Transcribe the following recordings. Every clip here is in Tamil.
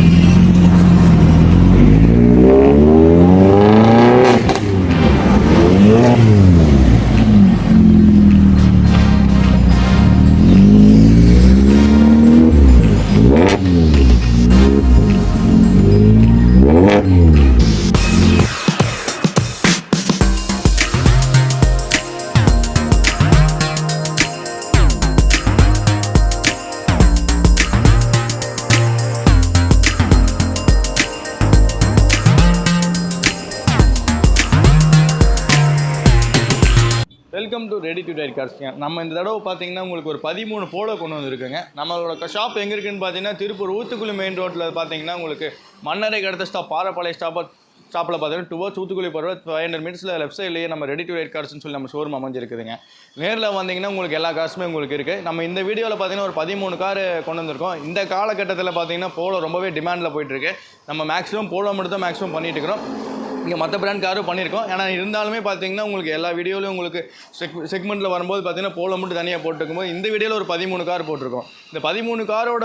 Bye. Welcome to ready to ride கார்ஸ்ங்க நம்ம இந்த தடவை பார்த்தீங்கன்னா உங்களுக்கு ஒரு பதிமூணு போலோ கொண்டு வந்திருக்குங்க. நம்மளோட ஷாப் எங்கே இருக்குன்னு பார்த்தீங்கன்னா திருப்பூர் ஊத்துக்குழி மெயின் ரோட்டில் பார்த்தீங்கன்னா உங்களுக்கு மன்னரை அடுத்த ஸ்டாப் பாறைப்பாளைய ஸ்டாப் ஸ்டாப்பில் பார்த்தீங்கன்னா டுவர்ஸ் ஊத்துக்குளி போகிற ஃபைவ் ஹண்ட்ரட் மினிட்ஸில் லெஃப்ட் சைட்லேயே நம்ம ரெடி டு ரேட் கார்ஸ்னு சொல்லி நம்ம ஷோரூம் அமைஞ்சிருக்குதுங்க. நேரில் வந்தீங்கன்னா உங்களுக்கு எல்லா காசுமே உங்களுக்கு இருக்குது நம்ம இந்த வீடியோவில் பார்த்தீங்கன்னா ஒரு பதிமூணு கார் கொண்டு வந்திருக்கோம். இந்த காலகட்டத்தில் பார்த்தீங்கன்னா போலோ ரொம்பவே டிமாண்டில் போயிட்டுருக்கு நம்ம மேக்ஸிமம் போலோ மட்டும் தான் மேக்ஸிமம் பண்ணிட்டு இருக்கிறோம். நீங்கள் மற்ற பிராண்ட் காரும் பண்ணியிருக்கோம் ஏன்னா இருந்தாலுமே பார்த்தீங்கன்னா உங்களுக்கு எல்லா வீடியோலையும் உங்களுக்கு செக் செக்மெண்ட்டில் வரும்போது பார்த்தீங்கன்னா போல மட்டும் தனியாக போட்டுருக்கும்போது இந்த வீடியோவில் ஒரு பதிமூணு கார் போட்டிருக்கோம். இந்த பதிமூணு காரோட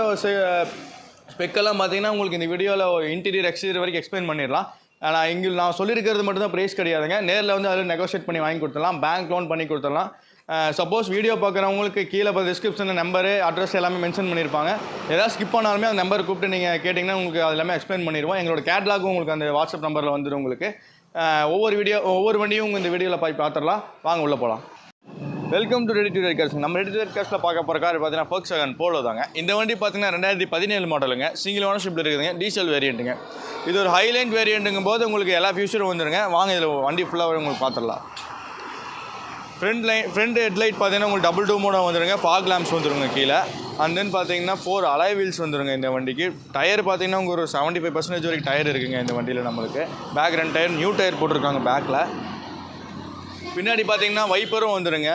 ஸ்பெக்கெல்லாம் பார்த்தீங்கன்னா உங்களுக்கு இந்த வீடியோவில் இன்டீரியர் எக்ஸ்டீரியர் வரைக்கும் எக்ஸ்பிளைன் பண்ணிடலாம். ஆனால் இங்கே நான் சொல்லியிருக்கிறது மட்டும் தான் ப்ரைஸ் கிடையாதுங்க. நேரில் வந்து அதில் நெகோஷியேட் பண்ணி வாங்கி கொடுத்துடலாம். பேங்க் லோன் பண்ணி கொடுத்துடலாம். சப்போஸ் வீடியோ பார்க்குறவங்களுக்கு கீழே இப்போ டிஸ்கிரிப்ஷனில் நம்பரு அட்ரஸ் எல்லாமே மென்ஷன் பண்ணியிருப்பாங்க ஏதாவது ஸ்கிப் பண்ணாலுமே அந்த நம்பர் கூப்பிட்டு நீங்கள் கேட்டிங்கன்னா உங்களுக்கு அது எல்லாமே எக்ஸ்பிளைன் பண்ணிடுவோம் எங்களோட கேட்லாகும் உங்களுக்கு அந்த வாட்ஸ்அப் நம்பரில் வந்துடும் உங்களுக்கு. ஒவ்வொரு வீடியோ ஒவ்வொரு வண்டியும் உங்கள் இந்த வீடியோவில் போய் பார்த்துடலாம். வாங்க உள்ளே போகலாம் welcome to ready to red cars நம்ம ரெடி டு ரெட் கார்ஸில் பார்க்க போகிற கார் பார்த்தீங்கன்னா ஃபோக்ஸ் வேகன் போலோ தாங்க. இந்த வண்டி பார்த்தீங்கன்னா ரெண்டாயிரத்தி பதினேழு மாடலுங்க சிங்கிள் ஓனர்ஷிப்பில் இருக்குதுங்க. டீசல் வேரியண்ட்டுங்க இது ஒரு ஹைலைண்ட் வேரியண்ட்டுங்கும் போது உங்களுக்கு எல்லா ஃபியூச்சரும் வந்துருங்க. வாங்க இதில் வண்டி ஃபுல்லாக உங்களுக்கு பார்த்துடலாம். ஃப்ரண்ட் லைன் ஃப்ரண்ட் ஹெட்லைட் பார்த்தீங்கன்னா உங்களுக்கு டபுள் டூ மோட வந்துடுங்க ஃபாக் லேம்ப்ஸ் வந்துடுங்க கீழே. அண்ட் தென் பார்த்தீங்கன்னா ஃபோர் அலை வீல்ஸ் வந்துருங்க இந்த வண்டிக்கு. டயர் பார்த்தீங்கன்னா உங்களுக்கு ஒரு செவன்ட்டி ஃபைவ் பர்சன்டேஜ் வரைக்கும் டயர் இருக்குங்க இந்த வண்டியில் நம்மளுக்கு. பேக் ரெண்டு டயர் நியூ டயர் போட்டிருக்காங்க பேக்கில் பின்னாடி பார்த்தீங்கன்னா வைப்பரும் வந்துடுங்க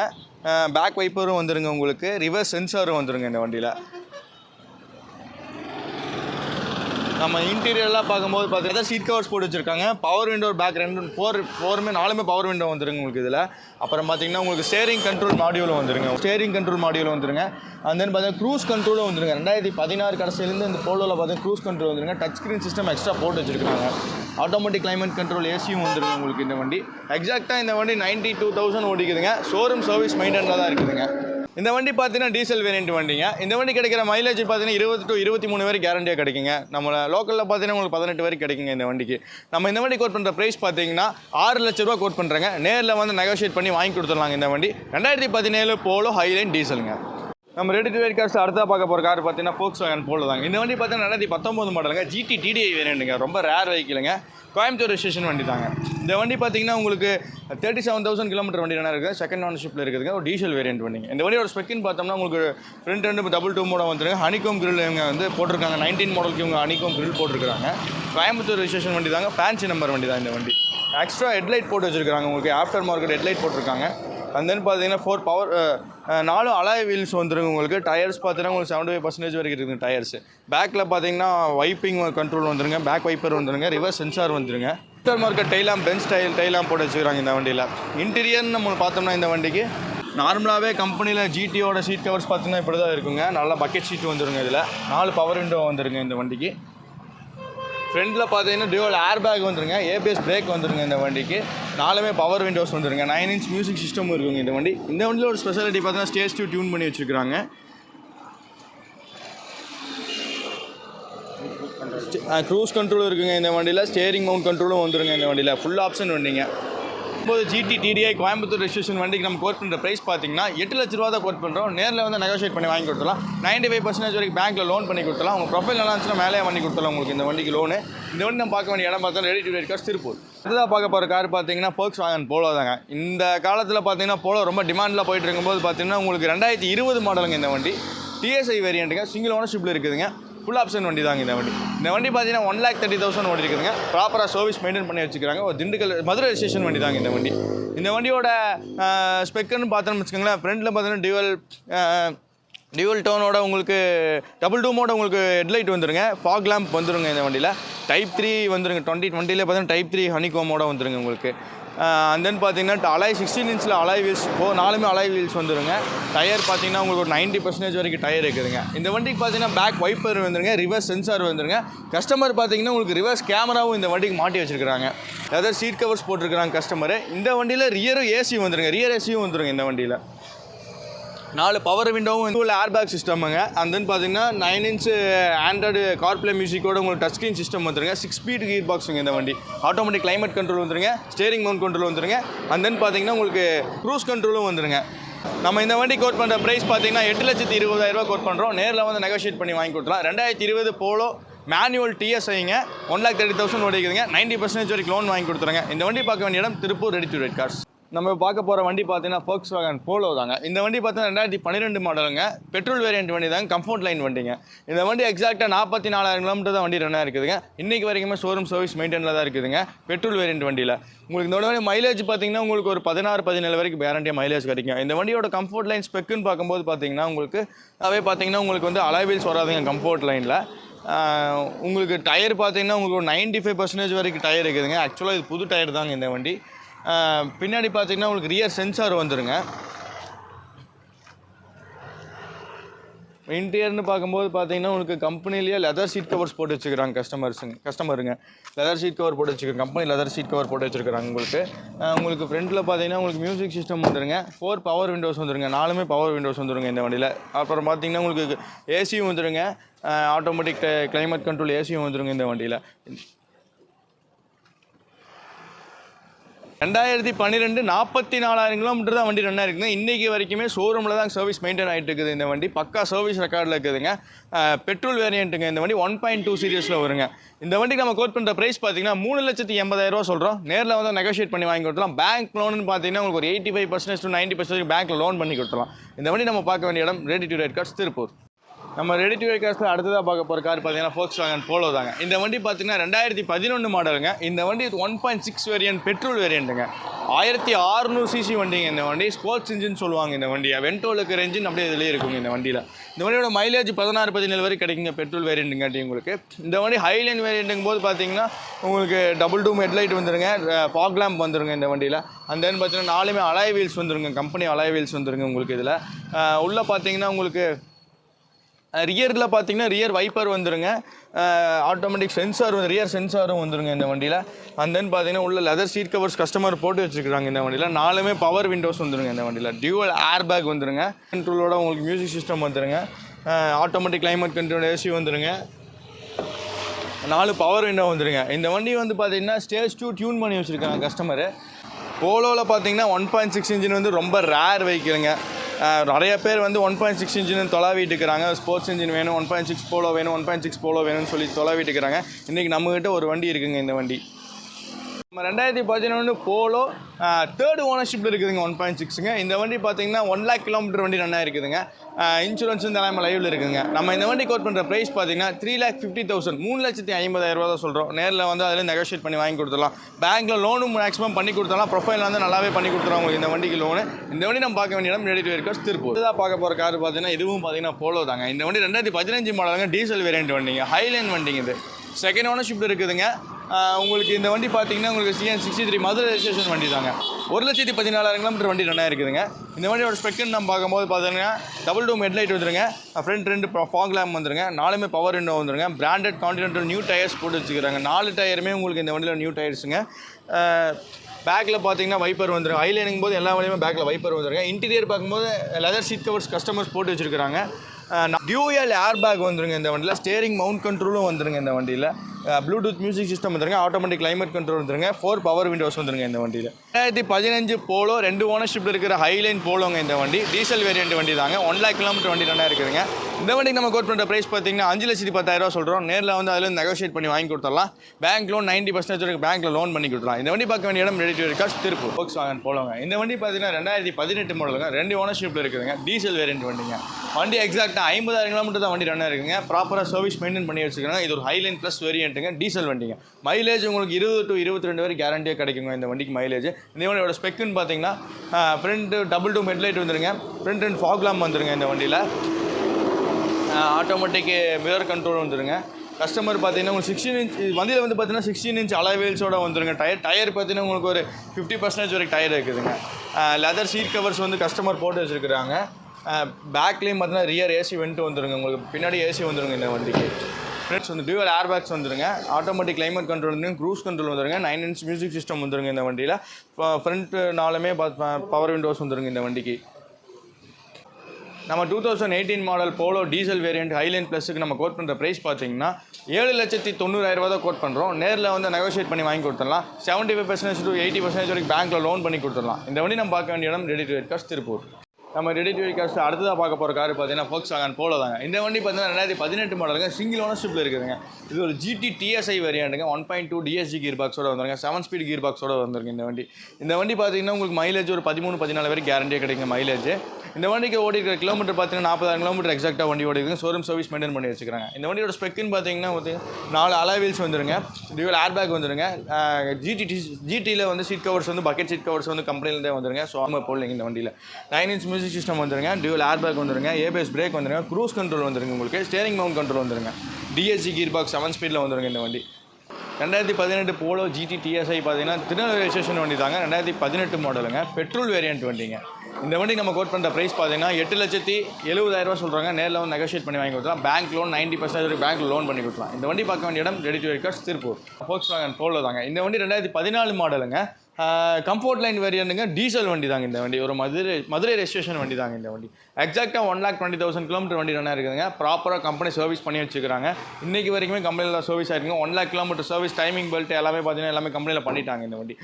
பேக் வைப்பரும் வந்துடுங்க உங்களுக்கு. ரிவர்ஸ் சென்சாரும் வந்துடுங்க இந்த வண்டியில். நம்ம இன்டீரியர்லாம் பார்க்கும்போது பார்த்தீங்கன்னா சீட் கவர்ஸ் போட்டு வச்சிருக்காங்க. பவர் விண்டோ பேக் ரெண்டு ஃபோர் ஃபோருமே நாலுமே பவர் விண்டோ வந்துருங்க உங்களுக்கு இதில். அப்புறம் பார்த்தீங்கன்னா உங்களுக்கு ஸ்டேரிங் கண்ட்ரோல் மாடியூலும் வந்துருங்க. ஸ்டேரிங் கண்ட்ரோல் மாடியூல் வந்துருங்க. அண்ட் தென் பார்த்தீங்கன்னா க்ரூஸ் கண்ட்ரோலும் வந்துருங்க. ரெண்டாயிரத்தி பதினாறு கடைசியிலேருந்து இந்த போலோவில் பார்த்தீங்கன்னா க்ரூஸ் கண்ட்ரோல் வந்துருங்க. டச் ஸ்க்ரீன் சிஸ்டம் எக்ஸ்ட்ரா போட்டு வச்சிருக்காங்க. ஆட்டோமேட்டிக் கிளைமேட் கண்ட்ரோல் ஏசியும் வந்துருங்க உங்களுக்கு இந்த வண்டி. எக்ஸாக்டாக இந்த வண்டி நைன்ட்டி டூ தௌசண்ட் ஓடிக்குதுங்க. ஷோரூம் சர்வீஸ் மெயின்டெயினில் தான் இருக்குதுங்க. இந்த வண்டி பார்த்தீங்கன்னா டீசல் வேரியன்ட் வண்டிங்க. இந்த வண்டி கிடைக்கிற மைலேஜ் பார்த்தீங்கன்னா இருபது டு இருபத்தி மூணு வரை கேரண்டியாக கிடைக்குங்க. நம்ம லோக்கலில் பார்த்தீங்கன்னா உங்களுக்கு பதினெட்டு வரைக்கும் கிடைக்குங்க இந்த வண்டிக்கு. நம்ம இந்த வண்டி கோட் பண்ணுற ப்ரைஸ் பார்த்தீங்கன்னா ஆறு லட்ச ரூபா கோட் பண்ணுறேங்க நேரில் வந்து நெகோஷியேட் பண்ணி வாங்கி கொடுத்துடலாங்க இந்த வண்டி. ரெண்டாயிரத்தி பதினேழு போலோ ஹைலைன் டீசலுங்க நம்ம ரெடி டு வெயிட் கார்ஸ் அடுத்தா பார்க்க போகிற கார் பார்த்தீங்கன்னா ஃபோக்ஸ் வேகன் போல தாங்க. இந்த வண்டி பார்த்தீங்கன்னா ரெண்டாயிரத்தி பத்தொம்பது மாடலுங்க ஜிடி டிடிஐ வேணுங்க ரொம்ப ரேர் வெஹிக்கிளுங்க கோயம்புத்தூர் ஸ்டேஷன் வண்டி தாங்க. இந்த வண்டி பார்த்தீங்கன்னா உங்களுக்கு தேர்ட்டி செவன் தௌசண்ட் கிலோமீட்டர் வண்டி என்ன இருக்குது செகண்ட் ஓனர்ஷிப்பில் இருக்குதுங்க ஒரு டீசல் வேரியன்ட் வண்டிங்க இந்த வண்டியோட ஸ்பெக்கின் பார்த்தோம்னா உங்களுக்கு ஃப்ரண்ட் ரெண்டு டபுள் டூ மோட வந்துருங்க. ஹனிகோம் கிரில் இவங்க வந்து போட்டிருக்காங்க. நைன்டீன் மாடலுக்கு இவங்க ஹனிகோம் கிரில் போட்டிருக்காங்க கோயம்புத்தூர் ஸ்டேஷன் வண்டி தாங்க. ஃபேன்சி நம்பர் வண்டி தான் இந்த வண்டி. எக்ஸ்ட்ரா ஹெட்லைட் போட்டு வச்சிருக்காங்க உங்களுக்கு ஆஃப்டர் மார்க்கெட் ஹெட்லைட் போட்டிருக்காங்க. அண்ட் தென் பார்த்தீங்கன்னா ஃபோர் பவர் நாலும் அலாய் வீல்ஸ் வந்துருங்க உங்களுக்கு. டயர்ஸ் பார்த்தீங்கன்னா உங்களுக்கு செவன்டி ஃபைவ் பர்சன்டேஜ் வரைக்கும் இருக்குது டயர்ஸ் பேக்கில் பார்த்தீங்கன்னா வைப்பிங் கண்ட்ரோல் வந்துருங்க. பேக் வைப்பர் வந்துருங்க. ரிவர்ஸ் சென்சார் வந்துருங்க. ஆஃப்டர் மார்க்கெட் டைலாம் பென்ஸ் டைல் டைலாம் போட்டு வச்சுக்கிறாங்க இந்த வண்டியில். இன்டீரியர்னு நம்ம பார்த்தோம்னா இந்த வண்டிக்கு. நார்மலாகவே கம்பெனியில் ஜிடியோட சீட் கவர்ஸ் பார்த்தீங்கன்னா இப்படி தான் இருக்குங்க. நல்லா பக்கெட் சீட் வந்துருங்க இதில். நாலு பவர் விண்டோ வந்துருங்க இந்த வண்டிக்கு. ஃப்ரண்ட்டில் பார்த்தீங்கன்னா டியூவல் ஏர் பேக் வந்துருங்க ஏபிஎஸ் பிரேக் வந்துருங்க இந்த வண்டிக்கு. நாலுமே பவர் விண்டோஸ் வந்துருங்க நைன் இன்ச் மியூசிக் சிஸ்டம் இருக்குங்க இந்த வண்டி. இந்த வண்டியில் ஒரு ஸ்பெஷாலிட்டி பார்த்தீங்கன்னா ஸ்டேஜ் டூ டியூன் பண்ணி வச்சுருக்காங்க க்ரூஸ் கண்ட்ரோல் இருக்குங்க இந்த வண்டியில். ஸ்டேரிங் மவுண்ட் கண்ட்ரோலும் வந்துருங்க இந்த வண்டியில். ஃபுல் ஆப்ஷன் வண்டிங்க. இப்போது ஜிடி டிடிஐ கோயம்புத்தூர் ரெஜிஸ்ட்ரேஷன் வண்டிக்கு நம்ம கோட் பண்ணுற ப்ரைஸ் பார்த்தீங்கன்னா எட்டு லட்ச ரூபா தான் கோட் பண்ணுறோம் நேரில் வந்து நெகோஷியேட் பண்ணி வாங்கி கொடுத்துலாம் நைன்டி ஃபைவ் பர்சன்டேஜ் வரைக்கும் பேங்க்கில் லோன் பண்ணி கொடுத்துலாம் உங்கள் ப்ரொஃபைல் நல்லா இருந்துச்சுன்னா மேலே பண்ணி கொடுத்துலாம் உங்களுக்கு இந்த வண்டிக்கு லோனு இந்த வண்டி நம்ம பார்க்க வேண்டிய இடம் பார்த்தா ரெடி டு ரேட் காசு திருப்பூர். அடுத்ததாக பார்க்க போகிற கார் பார்த்தீங்கன்னா ஃபோக்ஸ் வாங்கன் போலோ தாங்க. இந்த காலத்தில் பார்த்தீங்கன்னா போலோ ரொம்ப டிமாண்டில் போயிட்டு இருக்கும்போது பார்த்தீங்கன்னா உங்களுக்கு ரெண்டாயிரத்தி இருபது மாடலுங்க இந்த வண்டி. டிஎஸ்ஐ வேரியண்ட்டுங்க சிங்கிள் ஓனர்ஷிப்பில் இருக்குதுங்க. ஃபுல் ஆப்ஷன் வண்டி தாங்க இந்த வண்டி. இந்த வண்டி பார்த்தீங்கன்னா ஒன் லேக் தேர்ட்டி தௌசண்ட் ஓடி இருக்குதுங்க ப்ராப்பராக சர்வீஸ் மெயின்டைன் பண்ணி வச்சுக்கிறாங்க. ஒரு திண்டுக்கல் மதுரை ஸ்டேஷன் வண்டி தாங்க இந்த வண்டி. இந்த வண்டியோட ஸ்பெக்குன்னு பார்த்தோம்னு வச்சுக்கோங்களேன் ஃப்ரண்ட்டில் பார்த்தீங்கன்னா டியூவல் டியூவல் டோனோட உங்களுக்கு டபுள் டூமோட உங்களுக்கு ஹெட்லைட் வந்துருங்க. ஃபாக் லேம்ப் வந்துருங்க இந்த வண்டியில். டைப் த்ரீ வந்துருங்க. டுவெண்ட்டி டுவெண்ட்டிலே பார்த்தீங்கன்னா டைப் த்ரீ ஹனிகோமோட வந்துருங்க உங்களுக்கு. அண்ட் தென் பார்த்தீங்கன்னா அலாய் சிக்ஸ்டீன் இன்ச்சில் அலாய் வீல்ஸ் போ நாலுமே அலாய் வீல்ஸ் வந்துருங்க. டயர் பார்த்தீங்கன்னா உங்களுக்கு ஒரு நைன்ட்டி பர்சன்டேஜ் வரைக்கும் டயர் இருக்குதுங்க. இந்த வண்டிக்கு பார்த்தீங்கன்னா பேக் வைப்பர் வந்துருங்க ரிவர்ஸ் சென்சார் வந்துருங்க. கஸ்டமர் பார்த்தீங்கன்னா உங்களுக்கு ரிவர்ஸ் கேமராவும் இந்த வண்டிக்கு மாட்டி வச்சுருக்காங்க அதாவது சீட் கவர்ஸ் போட்டிருக்கிறாங்க கஸ்டமர் இந்த வண்டியில் ரியரும் ஏசி வந்துருங்க. ரியர் ஏசியும் வந்துருங்க இந்த வண்டியில். நாலு பவர் விண்டோவும் உள்ள ஏர் பேக் சிஸ்டமுங்க அண்ட் தென் பார்த்தீங்கன்னா நைன் இன்ச்சு ஆண்ட்ராய்டு கார்ப்ளே மியூசிக்கோட உங்களுக்கு டச் ஸ்க்ரீன் சிஸ்டம் வந்துருங்க. சிக்ஸ் ஸ்பீட் கீர் பாக்ஸுங்க இந்த வண்டி. ஆட்டோமேட்டிக் கிளைமேட் கண்ட்ரோல் வந்துருங்க. ஸ்டேரிங் மவுண்ட் கண்ட்ரோல் வந்துருங்க. அண்ட் தென் பார்த்தீங்கன்னா உங்களுக்கு க்ரூஸ் கண்ட்ரோலும் வந்துருங்க. நம்ம இந்த வண்டி கோட் பண்ணுற ப்ரைஸ் பார்த்தீங்கன்னா எட்டு லட்சத்தி இருபதாயிரரூபா கோட் பண்ணுறோம் நேரில் வந்து நெகோஷியேட் பண்ணி வாங்கி கொடுத்துலாம் ரெண்டாயிரத்தி இருபது போலோ மேனுவல் டிஎஸ்ஐங்க ஒன் லேக் தேர்ட்டி தௌசண்ட் ஓடிக்குதுங்க. நைன்ட்டி பர்சன்டேஜ் வரைக்கும் லோன் வாங்கி கொடுத்துருங்க. இந்த வண்டி பார்க்க வேண்டிய இடம் Tiruppur ready to red cars நம்ம பார்க்க போகிற வண்டி பார்த்தீங்கன்னா ஃபோக்ஸ் வேகன் போலோ தாங்க. இந்த வண்டி பார்த்தீங்கன்னா ரெண்டாயிரத்தி பன்னிரெண்டு மாடலுங்க பெட்ரோல் வேரியன்ட் வண்டி தாங்க கம்ஃபோர்ட் லைன் வண்டிங்க. இந்த வண்டி எக்ஸாக்டாக நாற்பத்தி நாலாயிரம் கிலோமீட்டர் தான் வண்டி ரன்னாக இருக்குதுங்க இன்றைக்கி வரைக்குமே ஷோரூம் சர்வீஸ் மெயின்டைனில் தான் இருக்குதுங்க பெட்ரோல் வேரியன்ட் வண்டியில். உங்களுக்கு இந்த வண்டி மைலேஜ் பார்த்தீங்கன்னா உங்களுக்கு ஒரு பதினாறு பதினேழு வரைக்கும் கேரண்டியாக மைலேஜ் கிடைக்கும். இந்த வண்டியோட கம்ஃபோர்ட் லைன் ஸ்பெக்குன்னு பார்க்கும்போது பார்த்தீங்கன்னா உங்களுக்கு அவே பார்த்தீங்கன்னா உங்களுக்கு வந்து அலைவீல்ஸ் வராதுங்க கம்ஃபோர்ட் லைனில் உங்களுக்கு டயர் பார்த்தீங்கன்னா உங்களுக்கு ஒரு நைன்ட்டி ஃபைவ் பர்சன்டேஜ் வரைக்கும் டயர் இருக்குதுங்க. ஆக்சுவலாக இது புது டயர் தாங்க இந்த வண்டி. பின்னாடி பார்த்தீங்கன்னா உங்களுக்கு ரியர் சென்சார் வந்துடுங்க இன்டீரியர்னு பார்க்கும்போது பார்த்தீங்கன்னா உங்களுக்கு கம்பெனிலேயே லெதர் சீட் கவர்ஸ் போட்டு வச்சுக்கிறாங்க கஸ்டமர்ஸுங்க கஸ்டமருங்க லெதர் சீட் கவர் போட்டு வச்சுருக்காங்க கம்பெனி லெதர் சீட் கவர் போட்டு வச்சுருக்காங்க உங்களுக்கு. உங்களுக்கு ஃப்ரண்ட்டில் பார்த்தீங்கன்னா உங்களுக்கு மியூசிக் சிஸ்டம் வந்துருங்க. ஃபோர் பவர் விண்டோஸ் வந்துருங்க நாலுமே பவர் விண்டோஸ் வந்துருங்க இந்த வண்டியில். அப்புறம் பார்த்தீங்கன்னா உங்களுக்கு ஏசியும் வந்துருங்க. ஆட்டோமேட்டிக் கிளைமேட் கண்ட்ரோல் ஏசியும் வந்துருங்க இந்த வண்டியில். ரெண்டாயிரத்தி பன்னிரெண்டு நாற்பத்தி நாலாயிரம் கிலோமீட்டர் தான் வண்டி ரன் இருக்குங்க. இன்றைக்கி வரைக்குமே ஷோரூமில் தான் சர்வீஸ் மெயின்டைன் ஆகிட்டு இருக்குது இந்த வண்டி. பக்கா சர்வீஸ் ரெக்கார்டில் இருக்குதுங்க. பெட்ரோல் வேரியண்ட்டுங்க இந்த வண்டி ஒன் பாயிண்ட் டூ சீரியஸில் வருங்க. இந்த வண்டிக்கு நம்ம கோட் பண்ணுற ப்ரைஸ் பார்த்தீங்கன்னா மூணு லட்சத்தி எண்பதாயிரரூவா சொல்கிறோம் நேரில் வந்து நெகோஷியேட் பண்ணி வாங்கி கொடுத்துலாம் பேங்க் லோனுன்னு பார்த்தீங்கன்னா உங்களுக்கு ஒரு eighty five percentage to ninety percentage பேங்க்கில் லோன் பண்ணி கொடுத்துலாம் இந்த வண்டி நம்ம பார்க்க வேண்டிய இடம் ready to rate cards Tiruppur. நம்ம ரெடி டு காசில் அடுத்ததாக பார்க்க போகிற கார் பார்த்தீங்கன்னா ஃபோக்ஸ் வாங்க போலோ தாங்க. இந்த வண்டி பார்த்தீங்கன்னா ரெண்டாயிரத்தி பதினொன்று மாடலுங்க இந்த வண்டி one point six variant petrol வேரியண்ட்டுங்க ஆயிரத்தி அறுநூறு சிசி வண்டிங்க இந்த வண்டி. ஸ்போர்ட்ஸ் இன்ஜின் சொல்லுவாங்க இந்த வண்டியை. வென்டோலுக்கு இன்ஜின் அப்படியே இதுலேயே இருக்குங்க இந்த வண்டியில். இந்த வண்டியோட மைலேஜ் பதினாறு பதினேழு வரை கிடைக்குங்க பெட்ரோல் வேரியண்ட்டுங்காட்டி உங்களுக்கு. இந்த வண்டி ஹைலைன் வேரியண்ட்டுங்க போது பார்த்தீங்கன்னா உங்களுக்கு டபுள் டூம் ஹெட்லைட் வந்துருங்க. ஃபாக் லேம்ப் வந்துருங்க இந்த வண்டியில். அந்த தென் பார்த்தீங்கன்னா நாலுமே அலாய் வீல்ஸ் வந்துருங்க. கம்பெனி அலாய் வீல்ஸ் வந்துருங்க உங்களுக்கு இதில். உள்ளே பார்த்தீங்கன்னா உங்களுக்கு ரியரில் பார்த்தீங்கன்னா ரியர் வைப்பர் வந்துருங்க. ஆட்டோமேட்டிக் சென்சார் வந்து ரியர் சென்சாரும் வந்துருங்க இந்த வண்டியில். அண்ட் தென் பார்த்தீங்கன்னா உள்ள லெதர் சீட் கவர்ஸ் கஸ்டமர் போட்டு வச்சுருக்காங்க இந்த வண்டியில். நாலுமே பவர் விண்டோஸ் வந்துருங்க இந்த வண்டியில். டியூவல் ஏர் பேக் வந்துருங்க. கண்ட்ரோலோட உங்களுக்கு மியூசிக் சிஸ்டம் வந்துருங்க. ஆட்டோமேட்டிக் கிளைமேட் கண்ட்ரோல் ஏசி வந்துருங்க. நாலு பவர் விண்டோ வந்துருங்க. இந்த வண்டி வந்து பார்த்தீங்கன்னா ஸ்டேஜ் டூ டியூன் பண்ணி வச்சுருக்காங்க கஸ்டமரு போலோவில் பார்த்தீங்கன்னா ஒன் பாயிண்ட் சிக்ஸ் இன்ஜின் வந்து ரொம்ப ரேர் வெஹிக்கிளுங்க நிறைய பேர் வந்து ஒன் பாயிண்ட் சிக்ஸ் இன்ஜின் தொலாவிட்டு இருக்கிறாங்க. ஸ்போர்ட்ஸ் இன்ஜின் வேணும் ஒன் பாயிண்ட் சிக்ஸ் போலோ வேணும் ஒன் பாயிண்ட் சிக்ஸ் போலோ வேணும்னு சொல்லி தொலாவிட்டு இருக்கிறாங்க. இன்றைக்கி நம்மக்கிட்ட ஒரு வண்டி இருக்குங்க இந்த வண்டி. நம்ம ரெண்டாயிரத்தி பதினொன்று போலோ தேர்ட் ஓனர்ஷிப்பில் இருக்குதுங்க ஒன் பாயிண்ட் சிக்ஸுங்க இந்த வண்டி பார்த்தீங்கன்னா ஒன் லேக் கிலோமீட்டர் வண்டி ரன் இருக்குதுங்க இன்சூரன்ஸ் இந்த எல்லாமே லைவில் இருக்குதுங்க நம்ம இந்த வண்டி கோட் பண்ணுற ப்ரைஸ் பார்த்தீங்கன்னா த்ரீ லேக் ஃபிஃப்டி தௌசண்ட் மூணு லட்சத்தி ஐம்பதாயிரம் ரூபா தான் சொல்கிறோம் நேரில் வந்து அதில் நெகோஷியேட் பண்ணி வாங்கி கொடுத்துடலாம். பேங்க்கில் லோனும் மேக்ஸிமம் பண்ணி கொடுத்துடலாம் ப்ரொஃபைல் வந்து நல்லாவே பண்ணி கொடுத்துருவோம் உங்களுக்கு இந்த வண்டிக்கு லோனு இந்த வண்டி நம்ம பார்க்க வேண்டிய இடம் ரெடி இருக்கோம் திருப்பூர். இதாக பார்க்க போகிற கார் பார்த்தீங்கன்னா இதுவும் பார்த்தீங்கன்னா போலோ தாங்க. இந்த வண்டி ரெண்டாயிரத்தி பதினஞ்சு மாடலுங்க டீசல் வேரியன்ட் வண்டிங்க. ஹைலைன் வண்டிங்க இது. செகண்ட் ஓனர்ஷிப் இருக்குதுங்க. உங்களுக்கு இந்த வண்டி பார்த்தீங்கன்னா உங்களுக்கு CN sixty three Madurai registration வண்டி தாங்க ஒரு லட்சத்தி பதினாலாயிரம் கிலோமீட்டர் வண்டி ரெண்டாக இருக்குதுங்க இந்த வண்டியோட ஸ்பெக்குன்னு நம்ம பார்க்கும்போது பார்த்தீங்கன்னா டபுள் டூம் ஹெட்லைட் வந்துருங்க. ஃப்ரண்ட் ரெண்டு ஃபாக் லேம் வந்துருங்க. நாலுமே பவர் விண்டோ வந்துருங்க. பிராண்டட் கான்டினென்டல் நியூ டயர்ஸ் போட்டு வச்சுக்கிறாங்க. நாலு டயருமே உங்களுக்கு இந்த வண்டியில் நியூ டயர்ஸுங்க பேக்கில் பார்த்தீங்கன்னா வைப்பர் வந்துடும் ஐலைனிங் போது எல்லா வழியுமே பேக்கில் வைப்பர் வந்துருங்க. இன்டீரியர் பார்க்கும்போது லெதர் சீட் கவர்ஸ் கஸ்டமர்ஸ் போட்டு வச்சுருக்காங்க டியூஎல் ஏர் பேக் வந்துருங்க இந்த வண்டியில். ஸ்டேரிங் மவுண்ட் கண்ட்ரோலும் வந்துருங்க இந்த வண்டியில். ப்ளூடூத் மியூசிக் சிஸ்டம் வந்துருங்க. ஆட்டோமேட்டிக் கிளைமேட் கண்ட்ரோல் வந்துருங்க. ஃபோர் பவர் விண்டோஸ் வந்துருங்க இந்த வண்டியில். ரெண்டாயிரத்தி பதினஞ்சு போலோ ரெண்டு ஓனர்ஷிப்பில் இருக்கிற ஹைலைன் போலோங்க இந்த வண்டி. டீசல் வேரியன்ட் வண்டி தாங்க. ஒன் லேக் கிலோமீட்டர் வண்டி ரன்னாக இருக்குதுங்க. இந்த வண்டிக்கு நம்ம கோட் பண்ணுற ப்ரைஸ் பார்த்தீங்கன்னா அஞ்சு லட்சத்தி பத்தாயிரம் சொல்கிறோம் நேரில் வந்து அதில் நெகோஷியேட் பண்ணி வாங்கி கொடுத்துடலாம். பேங்க் லோன் நைன்ட்டி பர்சன்டேஜ் வரைக்கும் பேங்க்கில் லோன் பண்ணி கொடுத்துலாம் இந்த வண்டி பார்க்க வேண்டிய இடம் ரெடி இருக்கா திருப்பு திருப்பூர். ஃபோக்ஸ் வாங்கன் போலோங்க இந்த வண்டி பார்த்தீங்கன்னா ரெண்டாயிரத்தி பதினெட்டு மாடலுங்க ரெண்டு ஓனர்ஷிப்பில் இருக்குதுங்க. டீசல் வேரியன்ட் வண்டிங்க. வண்டி எக்ஸாக்டாக ஐம்பதாயிரம் கிலோமீட்டர் தான் வண்டி ரன்னாக இருக்குங்க. ப்ராப்பராக சர்வீஸ் மெயின்டைன் பண்ணி வச்சுக்கிறாங்க இது ஒரு ஹைலைன் ப்ளஸ் வேரியண்ட்டுங்க டீசல் வண்டிங்க. மைலேஜ் உங்களுக்கு இருபது டு இருபத்தி ரெண்டு வரை கேரண்டியாக கிடைக்குங்க இந்த வண்டிக்கு மைலேஜ் இந்த வண்டியோட ஸ்பெக்குன்னு பார்த்தீங்கன்னா ஃப்ரண்ட் டபுள் டூ ஹெட்லைட் வந்துருங்க. ஃப்ரண்ட் அண்ட் ஃபாக்லாம் வந்துருங்க இந்த வண்டியில். ஆட்டோமேட்டிக் மிரர் கண்ட்ரோல் வந்துருங்க. கஸ்டமர் பார்த்தீங்கன்னா உங்களுக்கு சிக்ஸ்டீன் இன்ச் வண்டியில் வந்து பார்த்தீங்கன்னா சிக்ஸ்டீன் இன்ச் அலவேல்ஸோட வந்துருங்க. டயர் டயர் பார்த்தீங்கன்னா உங்களுக்கு ஒரு ஃபிஃப்டி பர்சன்டேஜ் வரைக்கும் டயர் இருக்குதுங்க. லெதர் சீட் கவர்ஸ் வந்து கஸ்டமர் போட்டு வச்சுருக்குறாங்க. பேக்லேயும் பார்த்தீங்கன்னா ரியர் ஏசி வெண்ட்டு வந்துருங்க. உங்களுக்கு பின்னாடி ஏசி வந்துருங்க இந்த வண்டிக்கு. ஃப்ரெண்ட்ஸ் வந்து டியூவல் ஏர் பேக்ஸ் வந்துருங்க. ஆட்டோமேட்டிக் கிளைமேட் கண்ட்ரோல் வந்துருங்க க்ரூஸ் கண்ட்ரோல் வந்துருங்க. நைன் இன்ச் மியூசிக் சிஸ்டம் வந்துருங்க இந்த வண்டியில். ஃப்ரண்ட் நாலுமே பவர் விண்டோஸ் வந்துருங்க இந்த வண்டிக்கு. நம்ம two thousand eighteen model Polo diesel variant Highline ப்ளஸுக்கு நம்ம கோட் பண்ணுற ப்ரைஸ் பார்த்தீங்கன்னா ஏழு லட்சத்தி தொண்ணூறாயிரரூபா தான் கோட் பண்ணுறோம் நேரில் வந்து நெகோஷியேட் பண்ணி வாங்கி கொடுத்துடலாம். Seventy five percentage to eighty percentage வரைக்கும் பேங்க்கில் லோன் பண்ணி கொடுத்துடலாம். இந்த வண்டி நம்ம பார்க்க வேண்டிய இடம் ரெடி டு காஸ்ட் திருப்பூர் நம்ம ரெடி டு காஸ்ட் அடுத்ததாக பார்க்க போகிற கார் பார்த்தீங்கன்னா ஃபோக்ஸ் ஆகன் போல தாங்க இந்த வண்டி பார்த்தீங்கன்னா ரெண்டாயிரத்தி பதினெட்டு மாடலுங்க சிங்கிள் ஓனர்ஷிப்பில் இருக்குதுங்க. இது ஒரு GT TSI வேரியண்ட்டுங்க one point two DSG gear பாக்ஸோட வந்துருங்க. செவன் ஸ்பீட் கீர் பாக்ஸோட வந்துருங்க இந்த வண்டி. இந்த வண்டி பார்த்தீங்கன்னா உங்களுக்கு மைலேஜ் ஒரு பதிமூணு பதினாலு வரைக்கும் கேரண்டியாக கிடைக்கும் மைலேஜ் இந்த வண்டிக்கு ஓடி இருக்கிற கிலோமீட்டர் பார்த்தீங்கன்னா நாற்பதாயிரம் கிலோமீட்டர் எக்ஸாக்டாக வண்டி ஓடி இருக்குது ஷோரூம் சர்வீஸ் மெயின்டைன் பண்ணி வச்சுக்கிறாங்க. இந்த வண்டியோட ஸ்பெக்குன்னு பார்த்தீங்கன்னா வந்து நாலு அலாவீல்ஸ் வந்துருங்க. டியூவல் ஏர் பேக் வந்துருங்க ஜிடி ஜிடியில் வந்து சீட் கவர்ஸ் வந்து பக்கெட் சீட் கவர்ஸ் வந்து கம்பெனிலேருந்தே வந்துருங்க. ஸோ அவங்க போடலைங்க இந்த வண்டியில். நைன் இன்ச் மியூசிக் சிஸ்டம் வந்துருங்க. டியூவல் ஏர் பேக் வந்துருங்க ஏபிஎஸ் பிரேக் வந்துருங்க. க்ரூஸ் கண்ட்ரோல் வந்துருங்க உங்களுக்கு. ஸ்டேரிங் மவுண்ட் கண்ட்ரோல் வந்துருங்க. டிஎஸ்சி கீர் பாக்ஸ் செவன் ஸ்பீடில் வந்துருங்க இந்த வண்டி. ரெண்டாயிரத்தி பதினெட்டு போலோ ஜிடி டிஎஸ்ஐ பார்த்தீங்கன்னா திருநெல்வேலி ஸ்டேஷன் வண்டி தாங்க. ரெண்டாயிரத்தி பதினெட்டு மாடலுங்க பெட்ரோல் வேரியன்ட் வண்டிங்க. இந்த வண்டி நம்ம கோட் பண்ணுற ப்ரைஸ் பார்த்தீங்கன்னா எட்டு லட்சத்தி எழுபதாயிரரூவா சொல்கிறாங்க நேரில் வந்து நெகோஷியேட் பண்ணி வாங்கி கொடுக்கலாம் பேங்க் லோன் நைன்ட்டி பர்சன்டேஜ் வரைக்கும் பேங்க் லோன் பண்ணி கொடுக்கலாம் இந்த வண்டி பார்க்க வேண்டிய இடம் ready to workers Tiruppur. Volkswagen Polo தாங்க. இந்த வண்டி ரெண்டாயிரத்தி பதினாலு மாடலுங்க கம்ஃபோர்ட் லைன் வேரியண்ட்டுங்க டீசல் வண்டி தாங்க இந்த வண்டி. ஒரு மதுரை மதுரை ரெஜிஸ்ட்ரேஷன் வண்டி தாங்க இந்த வண்டி. எக்ஸாக்டாக one lakh twenty thousand kilometre வண்டி ரன் இருக்குதுங்க. ப்ராப்பராக கம்பெனி சர்வீஸ் பண்ணி வச்சுக்கிறாங்க. இன்றைக்கி வரைக்குமே கம்பெனியில் service ஆயிருக்குங்க. One lakh kilometre service timing belt எல்லாமே பார்த்தீங்கன்னா எல்லாமே கம்பெனியில் பண்ணிட்டாங்க இந்த வண்டி.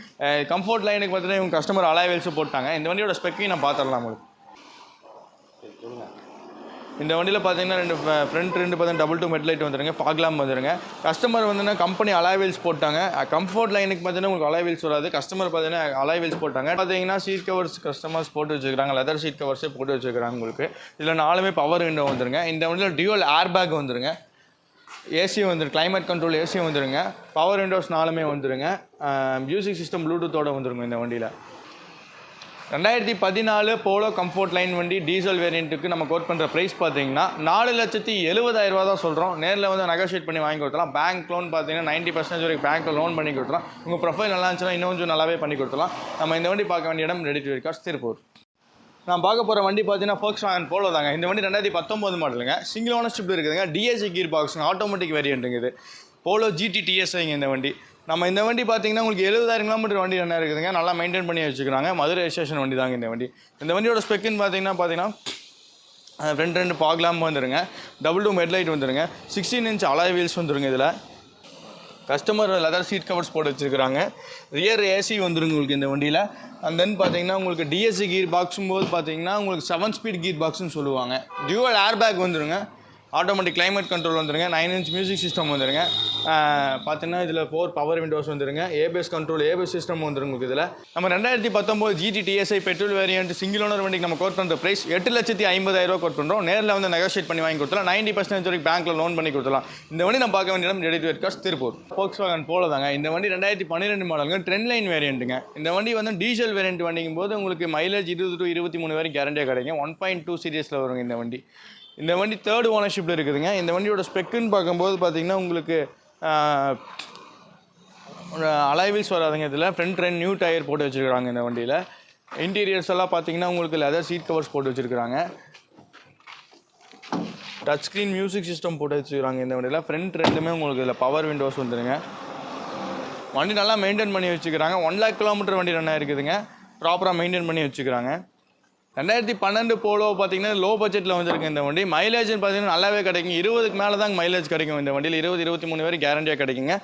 கம்ஃபோர்ட் லைனுக்கு பார்த்தீங்கன்னா இவங்க கஸ்டமர் அலைவல்ஸும் போட்டாங்க. இந்த வண்டியோட ஸ்பெக்கையும் நான் பார்த்துடலாம் உங்களுக்கு. இந்த வண்டியில் பார்த்தீங்கன்னா ரெண்டு ஃப்ரண்ட் ரெண்டு பார்த்தீங்கன்னா டபுள் டூ மெட்லைட் வந்துருங்க ஃபாக்லாம் வந்துருங்க. கஸ்டமர் வந்துன்னா கம்பெனி அலாய்வீல்ஸ் போட்டாங்க. கம்ஃபர்ட் லைனுக்கு பார்த்தீங்கன்னா உங்களுக்கு அலாய்வீல்ஸ் வராது. கஸ்டமர் பார்த்தீங்கன்னா அலாய்வீல்ஸ் போட்டாங்க. பார்த்தீங்கன்னா சீட் கவர்ஸ் கஸ்டமர்ஸ் போட்டு வச்சுருக்காங்க லெதர் சீட் கவர்ஸே போட்டு வச்சுருக்காங்க உங்களுக்கு. இதில் நாலுமே பவர் விண்டோ வந்துருங்க. இந்த வண்டியில் டியூவல் ஏர் பேக் வந்துருங்க ஏசி வந்துடும் கிளைமேட் கண்ட்ரோல் ஏசி வந்துடுங்க பவர் விண்டோஸ் நாலுமே வந்துடுங்க மியூசிக் சிஸ்டம் ப்ளூடூத்தோட வந்துருங்க இந்த வண்டியில். ரெண்டாயிரத்தி பதினாலு போலோ கம்ஃபோர்ட் லைன் வண்டி டீசல் வேரியண்ட்டுக்கு நம்ம கோட் பண்ணுற ப்ரைஸ் பார்த்தீங்கன்னா நாலு லட்சத்தி எழுபதாயிரரூவா தான் சொல்கிறோம் நேரில் வந்து நெகோஷியேட் பண்ணி வாங்கி கொடுத்துலாம் பேங்க் லோன் பார்த்தீங்கன்னா நைன்ட்டி பர்சன்டேஜ் வரைக்கும் பேங்க்கில் லோன் பண்ணி கொடுத்துலாம் உங்கள் ப்ரொஃபைல் நல்லா இருந்துச்சுன்னா இன்னும் கொஞ்சம் நல்லாவே பண்ணி கொடுத்துலாம் நம்ம இந்த வண்டி பார்க்க வேண்டிய இடம் ரெடி டு காஸ்ட் திருப்பூர் நான் பார்க்க போகிற வண்டி பார்த்தீங்கன்னா ஃபோக்ஸ் வேகன் போலோ தாங்க. இந்த வண்டி ரெண்டாயிரத்தி பத்தொம்போது மாடலுங்க சிங்கிள் ஓனர்ஷிப் இருக்குதுங்க. டிஎஸ்சி கீர் பாக்ஸ் ஆட்டோமேட்டிக் வேரியண்ட்டுங்க இது. போலோ ஜிடி டிஎஸ்ஐங்க இந்த வண்டி. நம்ம இந்த வண்டி பார்த்தீங்கன்னா உங்களுக்கு எழுபதாயிரம் கிலோமீட்டர் வண்டி என்ன இருக்குதுங்க? நல்லா மெயின்டைன் பண்ணி வச்சுக்கிறாங்க. மதுரை ஸ்டேஷன் வண்டி தாங்க இந்த வண்டி. இந்த வண்டியோட ஸ்பெக்குன்னு பார்த்தீங்கன்னா பார்த்தீங்கன்னா ரெண்டு ரெண்டு பாக்லாம் வந்துருங்க. டபுள் டூ ஹெட்லைட் வந்துருங்க. சிக்ஸ்டீன் இன்ச் அலாய் வீல்ஸ் வந்துருங்க இதில். கஸ்டமர் லெதர் சீட் கவர்ஸ் போட்டு வச்சுருக்குறாங்க. ரியர் ஏசி வந்துருங்க உங்களுக்கு இந்த வண்டியில். அண்ட் தென் பார்த்தீங்கன்னா உங்களுக்கு டிஎஸ்சி கீர் பாக்ஸும் போது பார்த்தீங்கன்னா உங்களுக்கு செவன் ஸ்பீட் கீர் பாக்ஸ்னு சொல்லுவாங்க. டியூவல் ஏர் பேக் வந்துருங்க. ஆட்டோமேட்டிக் கிளைமேட் கண்ட்ரோல் வந்துருங்க. நைன் இன்ச் மியூசிக் சிஸ்டம் வந்துருங்க. பார்த்தீங்கன்னா இதில் ஃபோர் பவர் விண்டோஸ் வந்துருங்க. ஏபிஎஸ் கண்ட்ரோல் ஏபிஎஸ் சிஸ்டம் வந்துருங்க உங்களுக்கு இதில். நம்ம ரெண்டாயிரத்தி பத்தொம்போது GT TSI petrol variant single owner வண்டிக்கு நம்ம கோட் பண்ணுற ப்ரைஸ் எட்டு லட்சத்தி ஐம்பதாயிரம் ரூபா கோட் பண்ணுறோம் நேரில் வந்து நெகோஷியேட் பண்ணி வாங்கி கொடுத்தலாம் நைன்டி பர்சன்டேஜ் வரைக்கும் பேங்க்கில் லோன் பண்ணி கொடுத்தலாம் இந்த வண்டி நம்ம பார்க்க வேண்டிய இடம் ready to cost Tiruppur. Volkswagen Polo தாங்க. இந்த வண்டி ரெண்டாயிரத்தி பன்னிரெண்டு மாடலுங்க ட்ரெண்ட் லைன் வேரியண்ட்டுங்க இந்த வண்டி வந்து டீசல் வேரியண்ட் வண்டிங்கும் போது உங்களுக்கு மைலேஜ் இருபது டு இருபத்தி மூணு வரைக்கும் கேரண்டியாக கிடைக்கும். ஒன் பாயிண்ட் டூ சீரியஸில் வருங்க இந்த வண்டி. இந்த வண்டி தேர்ட் ஓனர்ஷிப்பில் இருக்குதுங்க. இந்த வண்டியோட ஸ்பெக்குன்னு பார்க்கும்போது பார்த்தீங்கன்னா உங்களுக்கு அலைவீல்ஸ் வராதுங்க இதில். ஃப்ரண்ட் ரெண்டு நியூ டயர் போட்டு வச்சுருக்காங்க இந்த வண்டியில். இன்டீரியர்ஸ் எல்லாம் பார்த்தீங்கன்னா உங்களுக்கு லெதர் சீட் கவர்ஸ் போட்டு வச்சுருக்குறாங்க. டச் ஸ்க்ரீன் மியூசிக் சிஸ்டம் போட்டு வச்சுருக்காங்க இந்த வண்டியில். ஃப்ரண்ட் ரெண்டுமே உங்களுக்கு இதில் பவர் விண்டோஸ் வந்துடுங்க வண்டி நல்லா மெயின்டைன் பண்ணி வச்சுக்கிறாங்க ஒன் லேக் கிலோமீட்டர் வண்டி ரன் இருக்குதுங்க ப்ராப்பராக மெயின்டைன் பண்ணி வச்சுக்கிறாங்க ரெண்டாயிரத்தி பன்னெண்டு போலோ பார்த்தீங்கன்னா லோ பட்ஜெட்டில் வந்துருக்கு இந்த வண்டி. மைலேஜ்னு பார்த்தீங்கன்னா நல்லாவே கிடைக்கும். இருபதுக்கு மேலே தான் மைலேஜ் கிடைக்கும் இந்த வண்டியில். இருபது இருபத்தி மூணு வரை கேரண்டியாக கிடைக்குங்க.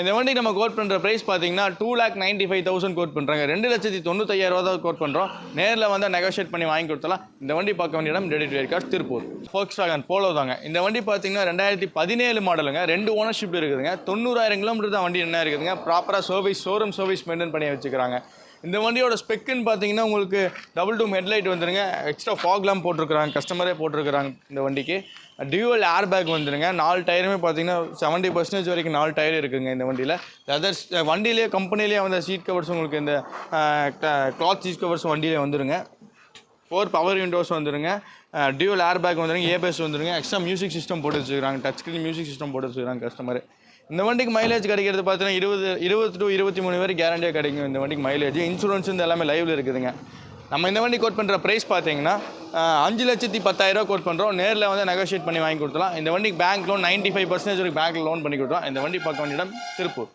இந்த வண்டிக்கு நம்ம கோட் பண்ணுற ப்ரைஸ் பார்த்தீங்கன்னா two lakh ninety five thousand quote பண்ணுறாங்க ரெண்டு லட்சத்தி தொண்ணூத்தையாயிரம் ரூபா தான் கோட் பண்ணுறோம் நேரில் வந்து நெகோஷியேட் பண்ணி வாங்கி கொடுத்தலாம் இந்த வண்டி பார்க்க வேண்டிய இடம் ready to card Tiruppur. Volkswagen Polo தாங்க. இந்த வண்டி பார்த்தீங்கன்னா ரெண்டாயிரத்தி பதினேழு மாடலுங்க ரெண்டு ஓனர்ஷிப் இருக்குதுங்க. தொண்ணூறாயிரம் கிலோமீட்டர் தான் வண்டி என்ன இருக்குதுங்க. ப்ராப்பராக சர்வீஸ் ஷோரூம் சர்வீஸ் மெயின்டைன் பண்ணி வச்சுக்கிறாங்க. இந்த வண்டியோட ஸ்பெக்குன்னு பார்த்தீங்கன்னா உங்களுக்கு டபுள் டூ ஹெட்லைட் வந்துருங்க. எக்ஸ்ட்ரா ஃபாக்லாம் போட்டிருக்கிறாங்க கஸ்டமரே போட்டிருக்கிறாங்க இந்த வண்டிக்கு. டியூவல் ஏர் பேக் வந்துருங்க. நாலு டயருமே பார்த்தீங்கன்னா செவன்ட்டி பர்சன்டேஜ் வரைக்கும் நாலு டயர் இருக்குதுங்க இந்த வண்டியில். அதர்ஸ் வண்டியிலே கம்பெனிலேயே வந்து சீட் கவர்ஸ் உங்களுக்கு இந்த கிளாத் சீட் கவர்ஸ் வண்டியிலே வந்துருங்க. ஃபோர் பவர் விண்டோஸ் வந்துருங்க. டியூவல் ஏர் பேக் வந்துருங்க ஏபிஎஸ் வந்துருங்க. எக்ஸ்ட்ரா மியூசிக் சிஸ்டம் போட்டு வச்சுருக்காங்க டச் ஸ்க்ரீன் மியூசிக் சிஸ்டம் போட்டு வச்சுருக்காங்க கஸ்டமர் இந்த வண்டிக்கு மைலேஜ் கிடைக்கிறது பார்த்தீங்கன்னா இருபது இருபது டு இருபத்தி மூணு வரை கேரண்டியாக கிடைக்கும் இந்த வண்டிக்கு மைலேஜ் இன்சூரன்ஸ் இந்த எல்லாமே லைவில் இருக்குதுங்க. நம்ம இந்த வண்டி கோட் பண்ணுற ப்ரைஸ் பார்த்தீங்கன்னா அஞ்சு லட்சத்தி பத்தாயிரரூவா கோட் பண்ணுறோம் நேரில் வந்து நெகோஷியேட் பண்ணி வாங்கி கொடுத்துலாம் இந்த வண்டிக்கு bank loan ninety five percentage bank loan பண்ணி கொடுத்துலாம் இந்த வண்டி பார்க்க வேண்டிய இடம் திருப்பூர்.